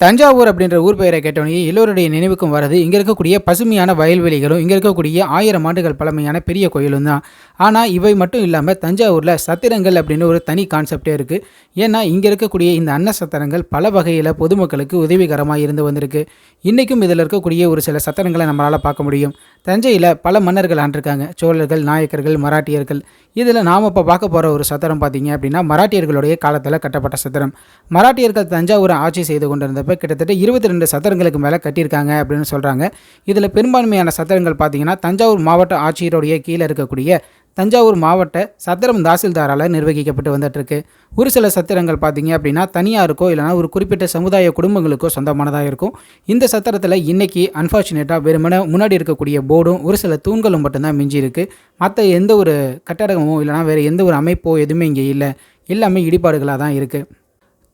தஞ்சாவூர் அப்படின்ற ஊர் பெயரை கேட்டோன்னே எல்லோருடைய நினைவுக்கும் வரது இங்கே இருக்கக்கூடிய பசுமையான வயல்வெளிகளும் இங்கே இருக்கக்கூடிய ஆயிரம் ஆண்டுகள் பழமையான பெரிய கோயிலும் தான். ஆனால் இவை மட்டும் இல்லாமல் தஞ்சாவூரில் சத்திரங்கள் அப்படின்னு ஒரு தனி கான்செப்டே இருக்குது ஏன்னா இங்கே இருக்கக்கூடிய இந்த அன்ன சத்திரங்கள் பல வகையில் பொதுமக்களுக்கு உதவிகரமாக இருந்து வந்திருக்கு. இன்றைக்கும் இதில் இருக்கக்கூடிய ஒரு சில சத்திரங்களை நம்மளால் பார்க்க முடியும். தஞ்சையில் பல மன்னர்கள் ஆண்டிருக்காங்க. சோழர்கள் நாயக்கர்கள் மராட்டியர்கள். இதில் நாம் இப்போ பார்க்க போகிற ஒரு சத்திரம் பார்த்தீங்க அப்படின்னா மராட்டியர்களுடைய காலத்தில் கட்டப்பட்ட சத்திரம். மராட்டியர்கள் தஞ்சாவூரை ஆட்சி செய்து கொண்டிருந்தப்ப கிட்டத்தட்ட இருபத்தி ரெண்டு சத்திரங்களுக்கு மேலே கட்டியிருக்காங்க அப்படின்னு சொல்கிறாங்க. இதில் பெரும்பான்மையான சத்திரங்கள் பார்த்தீங்கன்னா தஞ்சாவூர் மாவட்ட ஆட்சியருடைய கீழே இருக்கக்கூடிய தஞ்சாவூர் மாவட்ட சத்திரம் தாசில்தாரால் நிர்வகிக்கப்பட்டு வந்துட்டுருக்கு. ஒரு சில சத்திரங்கள் பார்த்தீங்க அப்படின்னா தனியாருக்கோ இல்லைனா ஒரு குறிப்பிட்ட சமுதாய குடும்பங்களுக்கோ சொந்தமானதாக இருக்கும். இந்த சத்திரத்தில் இன்றைக்கி அன்ஃபார்ச்சுனேட்டாக வெறுமனே முன்னாடி இருக்கக்கூடிய போர்டும் ஒரு சில தூண்களும் மட்டும்தான் மிஞ்சி இருக்குது மற்ற எந்த ஒரு கட்டடமோ இல்லைனா வேறு எந்த ஒரு அமைப்போ எதுவுமே இங்கே இல்லை. எல்லாமே இடிபாடுகளாக தான் இருக்குது.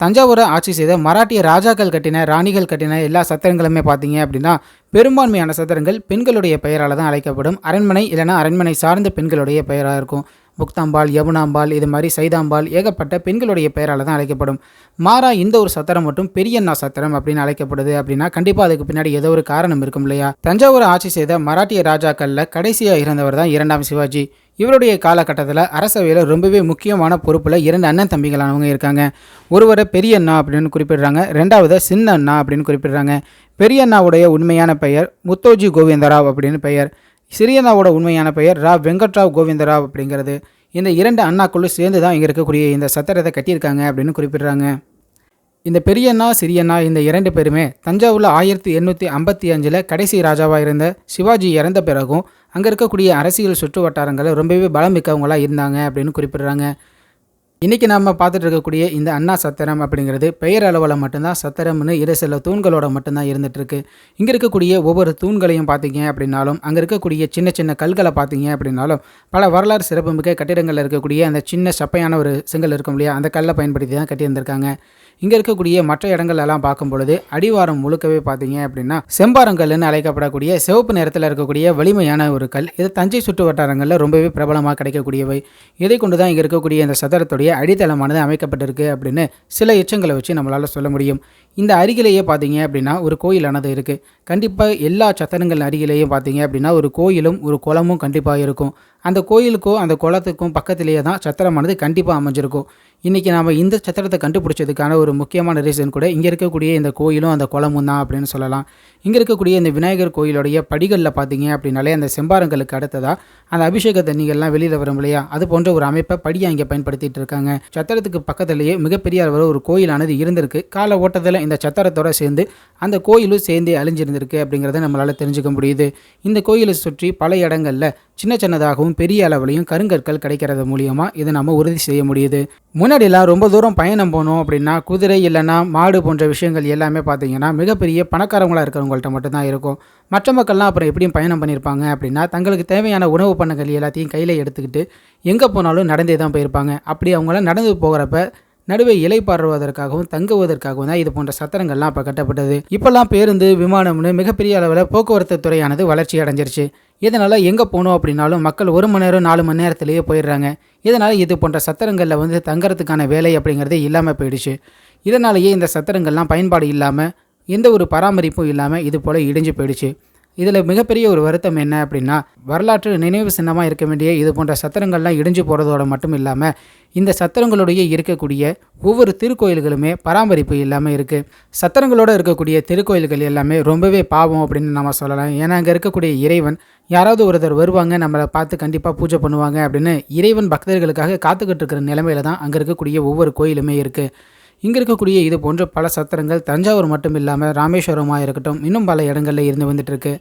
தஞ்சாவூரை ஆட்சி செய்த மராட்டிய ராஜாக்கள் கட்டின ராணிகள் கட்டின எல்லா சத்திரங்களுமே பார்த்தீங்க அப்படின்னா பெரும்பான்மையான சத்திரங்கள் பெண்களுடைய பெயரால் தான் அழைக்கப்படும். அரண்மனை இல்லைனா அரண்மனை சார்ந்த பெண்களுடைய பெயராக இருக்கும். முக்தாம்பாள் யமுனாம்பாள் இது மாதிரி சைதாம்பாள் ஏகப்பட்ட பெண்களுடைய பெயரால் தான் அழைக்கப்படும். மாறா இந்த ஒரு சத்திரம் மட்டும் பெரியண்ணா சத்திரம் அப்படின்னு அழைக்கப்படுது அப்படின்னா கண்டிப்பாக அதுக்கு பின்னாடி ஏதோ ஒரு காரணம் இருக்கும் இல்லையா? தஞ்சாவூரை ஆட்சி செய்த மராட்டிய ராஜாக்களில் கடைசியாக இருந்தவர் தான் இரண்டாம் சிவாஜி. இவருடைய காலகட்டத்தில் அரசவையில் ரொம்பவே முக்கியமான பொறுப்பில் இரண்டு அண்ணன் தம்பிகளானவங்க இருக்காங்க. ஒருவரை பெரிய அண்ணா அப்படின்னு குறிப்பிடுறாங்க. ரெண்டாவது சின்ன அண்ணா அப்படின்னு குறிப்பிடுறாங்க. பெரிய அண்ணாவுடைய உண்மையான பெயர் முத்தோஜி கோவிந்தராவ் அப்படின்னு பெயர். சிறியண்ணாவோட உண்மையான பெயர் ரா. வெங்கட்ராவ் கோவிந்தராவ் அப்படிங்கிறது. இந்த இரண்டு அண்ணாக்குள்ளும் சேர்ந்து தான் இங்கே இருக்கக்கூடிய இந்த சத்திரத்தை கட்டியிருக்காங்க அப்படின்னு குறிப்பிடுறாங்க. இந்த பெரியண்ணா சிறியண்ணா இந்த இரண்டு பேருமே தஞ்சாவூரில் ஆயிரத்தி எண்ணூற்றி ஐம்பத்தி அஞ்சில் கடைசி ராஜாவாக இருந்த சிவாஜி இறந்த பிறகும் அங்கே இருக்கக்கூடிய அரசியல் சுற்று வட்டாரங்களில் ரொம்பவே பலம் மிக்கவங்களாக இருந்தாங்க அப்படின்னு குறிப்பிடுறாங்க. இன்றைக்கி நம்ம பார்த்துட்டு இருக்கக்கூடிய இந்த அண்ணா சத்திரம் அப்படிங்கிறது பெயர் அளவில் மட்டும்தான் சத்திரம்னு இரு சில தூண்களோட மட்டும்தான் இருந்துகிட்ருக்கு இங்கே இருக்கக்கூடிய ஒவ்வொரு தூண்களையும் பார்த்தீங்க அப்படின்னாலும் அங்கே இருக்கக்கூடிய சின்ன சின்ன கல்களை பார்த்தீங்க அப்படின்னாலும் பல வரலாறு சிறப்புமிக்க கட்டிடங்களில் இருக்கக்கூடிய அந்த சின்ன சப்பையான ஒரு செங்கல் இருக்கும் இல்லையா அந்த கல்லை பயன்படுத்தி தான் கட்டியிருந்திருக்காங்க. இங்கே இருக்கக்கூடிய மற்ற இடங்கள் எல்லாம் பார்க்கும் பொழுது அடிவாரம் முழுக்கவே பார்த்தீங்க அப்படின்னா செம்பாரங்கல்னு அழைக்கப்படக்கூடிய சிவப்பு நிறத்தில் இருக்கக்கூடிய வலிமையான ஒரு கல். இது தஞ்சை சுற்று வட்டாரங்களில் ரொம்பவே பிரபலமாக கிடைக்கக்கூடியவை. இதை கொண்டு தான் இங்கே இருக்கக்கூடிய இந்த சதுரத்துடைய அடித்தளமானது அமைக்கப்பட்டிருக்கு அப்படின்னு சில எச்சங்களை வச்சு நம்மளால் சொல்ல முடியும். இந்த அருகிலேயே பார்த்தீங்க அப்படின்னா ஒரு கோயிலானது இருக்குது கண்டிப்பாக எல்லா சத்திரங்கள் அருகிலேயும் பார்த்தீங்க அப்படின்னா ஒரு கோயிலும் ஒரு குளமும் கண்டிப்பாக இருக்கும். அந்த கோயிலுக்கும் அந்த குளத்துக்கும் பக்கத்திலேயே தான் சத்திரமானது கண்டிப்பாக அமைஞ்சிருக்கும். இன்றைக்கி நாம் இந்த சத்திரத்தை கண்டுபிடிச்சதுக்கான ஒரு முக்கியமான ரீசன் கூட இங்கே இருக்கக்கூடிய இந்த கோயிலும் அந்த குளமும் தான் அப்படின்னு சொல்லலாம். இங்கே இருக்கக்கூடிய இந்த விநாயகர் கோயிலுடைய படிகளில் பார்த்தீங்க அப்படின்னாலே அந்த செம்பாரங்களுக்கு அடுத்ததாக அந்த அபிஷேக தண்ணிகள்லாம் வெளியில் வரும் இல்லையா? அது போன்ற ஒரு அமைப்பை படியாக இங்கே பயன்படுத்திகிட்டு இருக்காங்க. சத்திரத்துக்கு பக்கத்திலேயே மிகப்பெரிய அளவில் ஒரு கோயிலானது இருந்திருக்கு. கால ஓட்டத்தில் இந்த சத்திரத்தோட சேர்ந்து அந்த கோயிலும் சேர்ந்து அழிஞ்சிருந்திருக்கு அப்படிங்கிறத நம்மளால் தெரிஞ்சுக்க முடியுது. இந்த கோயிலை சுற்றி பல இடங்களில் சின்ன சின்னதாகவும் பெரிய அளவுலையும் கருங்கற்கள் கிடைக்கிறது மூலியமாக இதை நம்ம உறுதி செய்ய முடியுது. முன்னாடிலாம் ரொம்ப தூரம் பயணம் போனோம் அப்படின்னா குதிரை இல்லைன்னா மாடு போன்ற விஷயங்கள் எல்லாமே பார்த்தீங்கன்னா மிகப்பெரிய பணக்காரங்களாக இருக்கிறவங்கள்ட்ட மட்டும்தான் இருக்கும். மற்ற மக்கள்லாம் அப்புறம் எப்படியும் பயணம் பண்ணியிருப்பாங்க அப்படின்னா தங்களுக்கு தேவையான உணவு பண்ணங்கள் எல்லாத்தையும் கையில் எடுத்துக்கிட்டு எங்கே போனாலும் நடந்தே தான் போயிருப்பாங்க. அப்படி அவங்களாம் நடந்து போகிறப்ப நடுவே இலை இலைப்பாறுவதற்காகவும் தங்குவதற்காகவும் தான் இது போன்ற சத்திரங்கள்லாம் அப்போ கட்டப்பட்டது. இப்போல்லாம் பேருந்து விமானம்னு மிகப்பெரிய அளவில் போக்குவரத்து துறையானது வளர்ச்சி அடைஞ்சிருச்சு. இதனால் எங்கே போகணும் அப்படின்னாலும் மக்கள் ஒரு மணி நேரம் நாலு மணி நேரத்திலேயே போயிடுறாங்க. இதனால் இது போன்ற சத்திரங்களில் வந்து தங்கறதுக்கான வேலை அப்படிங்கிறதே இல்லாமல் போயிடுச்சு. இதனாலேயே இந்த சத்திரங்கள்லாம் பயன்பாடு இல்லாமல் எந்த ஒரு பராமரிப்பும் இல்லாமல் இது போல் இடிஞ்சு போயிடுச்சு. இதில் மிகப்பெரிய ஒரு வருத்தம் என்ன அப்படின்னா வரலாற்று நினைவு சின்னமாக இருக்க வேண்டிய இது போன்ற சத்திரங்கள்லாம் இடிஞ்சு போகிறதோட மட்டும் இல்லாமல் இந்த சத்திரங்களுடைய இருக்கக்கூடிய ஒவ்வொரு திருக்கோயில்களுமே பராமரிப்பு இல்லாமல் இருக்குது சத்திரங்களோட இருக்கக்கூடிய திருக்கோயில்கள் எல்லாமே ரொம்பவே பாவம் அப்படின்னு நம்ம சொல்லலாம். ஏன்னா அங்கே இருக்கக்கூடிய இறைவன் யாராவது ஒருத்தர் வருவாங்க நம்மளை பார்த்து கண்டிப்பாக பூஜை பண்ணுவாங்க அப்படின்னு இறைவன் பக்தர்களுக்காக காத்துக்கிட்டு இருக்கிற நிலமையில தான் அங்கே இருக்கக்கூடிய ஒவ்வொரு கோயிலுமே இருக்குது இங்கே இருக்கக்கூடிய இது போன்ற பல சத்திரங்கள் தஞ்சாவூர் மட்டும் இல்லாமல் ராமேஸ்வரமாக இருக்கட்டும் இன்னும் பல இடங்களில் இருந்து வந்துட்டுருக்கு.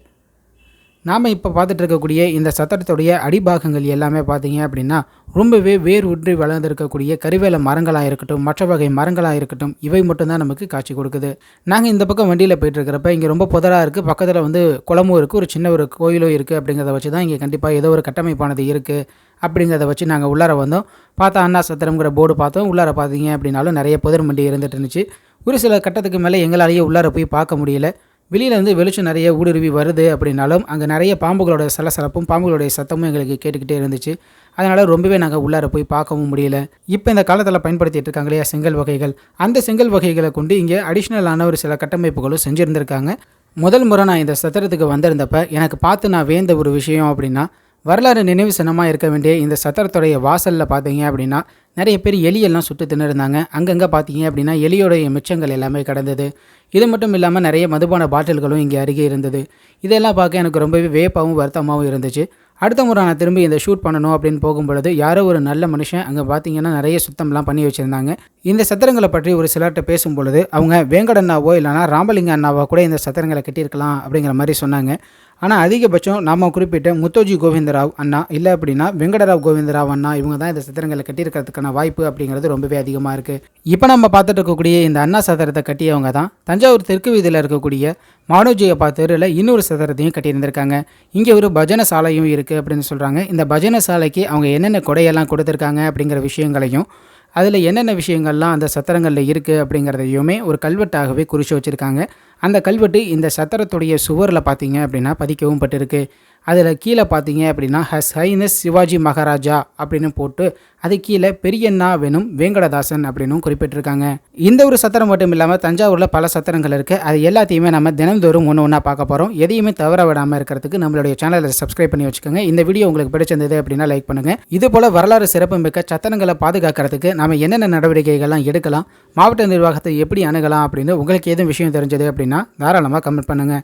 நாம் இப்போ பார்த்துட்டு இருக்கக்கூடிய இந்த சத்திரத்துடைய அடிபாகங்கள் எல்லாமே பார்த்தீங்க அப்படின்னா ரொம்பவே வேர் ஊன்றி வளர்ந்துருக்கக்கூடிய கருவேல மரங்களாக இருக்கட்டும் மற்ற வகை மரங்களாக இருக்கட்டும் இவை மட்டும்தான் நமக்கு காட்சி கொடுக்குது. நாங்கள் இந்த பக்கம் வண்டியில் போயிட்டு இருக்கிறப்ப இங்கே ரொம்ப புதராக இருக்குது பக்கத்தில் வந்து குளமும் இருக்குது ஒரு சின்ன ஒரு கோயிலும் இருக்குது அப்படிங்கிறத வச்சு தான் இங்கே கண்டிப்பாக ஏதோ ஒரு கட்டமைப்பானது இருக்குது அப்படிங்கிறத வச்சு நாங்கள் உள்ளார வந்தோம். பார்த்தா அண்ணா சத்திரம்ங்கிற போர்டு பார்த்தோம். உள்ளார பார்த்தீங்க அப்படின்னாலும் நிறைய புதர் மண்டி இருந்துட்டு இருந்துச்சு. ஒரு சில கட்டத்துக்கு மேலே எங்களாலேயே உள்ளார போய் பார்க்க முடியல. வெளியிலேருந்து வெளிச்சம் நிறைய ஊடுருவி வருது அப்படின்னாலும் அங்கே நிறைய பாம்புகளோட சலசலப்பும் பாம்புகளுடைய சத்தமும் எங்களுக்கு கேட்டுக்கிட்டே இருந்துச்சு. அதனால் ரொம்பவே நாங்கள் உள்ளார போய் பார்க்கவும் முடியல. இப்போ இந்த காலத்தில் பயன்படுத்திட்டு இருக்காங்க இல்லையா செங்கல் வகைகள். அந்த செங்கல் வகைகளை கொண்டு இங்கே அடிஷ்னலான ஒரு சில கட்டமைப்புகளும் செஞ்சுருந்துருக்காங்க. முதல் முறை நான் இந்த சத்திரத்துக்கு வந்திருந்தப்ப எனக்கு பார்த்து நான் வேந்த ஒரு விஷயம் அப்படின்னா வரலாறு நினைவு சின்னமாக இருக்க வேண்டிய இந்த சத்திரத்துடைய வாசலில் பார்த்தீங்க அப்படின்னா நிறைய பேர் எலியெல்லாம் சுட்டு தின்னுருந்தாங்க. அங்கங்கே பார்த்தீங்க அப்படின்னா எலியோடைய மிச்சங்கள் எல்லாமே கிடந்தது. இது மட்டும் இல்லாமல் நிறைய மதுபான பாட்டில்களும் இங்கே அருகே இருந்தது. இதெல்லாம் பார்க்க எனக்கு ரொம்பவே வேப்பாகவும் வருத்தமாகவும் இருந்துச்சு. அடுத்த முறை நான் திரும்பி இந்த ஷூட் பண்ணணும் அப்படின்னு போகும்பொழுது யாரோ ஒரு நல்ல மனுஷன் அங்கே பார்த்தீங்கன்னா நிறைய சுத்தம்லாம் பண்ணி வச்சுருந்தாங்க. இந்த சத்திரங்களை பற்றி ஒரு சிலர்கிட்ட பேசும் பொழுது அவங்க வேங்கட அண்ணாவோ இல்லைனா ராமலிங்க அண்ணாவோ கூட இந்த சத்திரங்களை கட்டியிருக்கலாம் அப்படிங்கிற மாதிரி சொன்னாங்க. ஆனால் அதிகபட்சம் நாம குறிப்பிட்ட முத்தோஜி கோவிந்தராவ் அண்ணா இல்லை அப்படின்னா வெங்கடராவ் கோவிந்தராவ் அண்ணா இவங்க தான் இந்த சித்திரங்களை கட்டியிருக்கிறதுக்கான வாய்ப்பு அப்படிங்கிறது ரொம்பவே அதிகமாக இருக்குது இப்போ நம்ம பார்த்துட்டு இருக்கக்கூடிய இந்த அண்ணா சத்திரத்தை கட்டியவங்க தான் தஞ்சாவூர் தெற்கு வீதியில் இருக்கக்கூடிய மானோஜியப்பா தெருவில் இன்னொரு சத்திரத்தையும் கட்டியிருந்திருக்காங்க. இங்கே ஒரு பஜனை சாலையும் இருக்குது அப்படின்னு சொல்கிறாங்க இந்த பஜனை சாலைக்கு அவங்க என்னென்ன கொடையெல்லாம் கொடுத்துருக்காங்க அப்படிங்கிற விஷயங்களையும் அதில் என்னென்ன விஷயங்கள்லாம் அந்த சத்திரங்களில் இருக்குது அப்படிங்கிறதையுமே ஒரு கல்வெட்டாகவே குறித்து வச்சுருக்காங்க. அந்த கல்வெட்டு இந்த சத்திரத்துடைய சுவரில் பார்த்தீங்க அப்படின்னா பதிக்கவும் பட்டிருக்கு. அதில் கீழே பார்த்தீங்க அப்படின்னா ஹஸ் ஹைனஸ் சிவாஜி மகாராஜா அப்படின்னு போட்டு அது கீழே பெரியண்ணா வெனும் வேங்கடதாசன் அப்படின்னும் குறிப்பிட்டிருக்காங்க. இந்த ஒரு சத்திரம் மட்டும் இல்லாமல் தஞ்சாவூரில் பல சத்திரங்கள் இருக்குது அது எல்லாத்தையுமே நம்ம தினந்தோறும் ஒன்று ஒன்றா பார்க்க போகிறோம் எதையுமே தவற விடாமல் இருக்கிறதுக்கு நம்மளுடைய சேனலை சப்ஸ்கிரைப் பண்ணி வச்சுக்கோங்க. இந்த வீடியோ உங்களுக்கு பிடிச்சிருந்தது அப்படின்னா லைக் பண்ணுங்கள் இது போல் வரலாறு சிறப்புமிக்க சத்திரங்களை பாதுகாக்கிறதுக்கு நம்ம என்னென்ன நடவடிக்கைகள்லாம் எடுக்கலாம் மாவட்ட நிர்வாகத்தை எப்படி அணுகலாம் அப்படின்னு உங்களுக்கு எதுவும் விஷயம் தெரிஞ்சது அப்படின்னா தாராளமாக கமெண்ட் பண்ணுங்கள்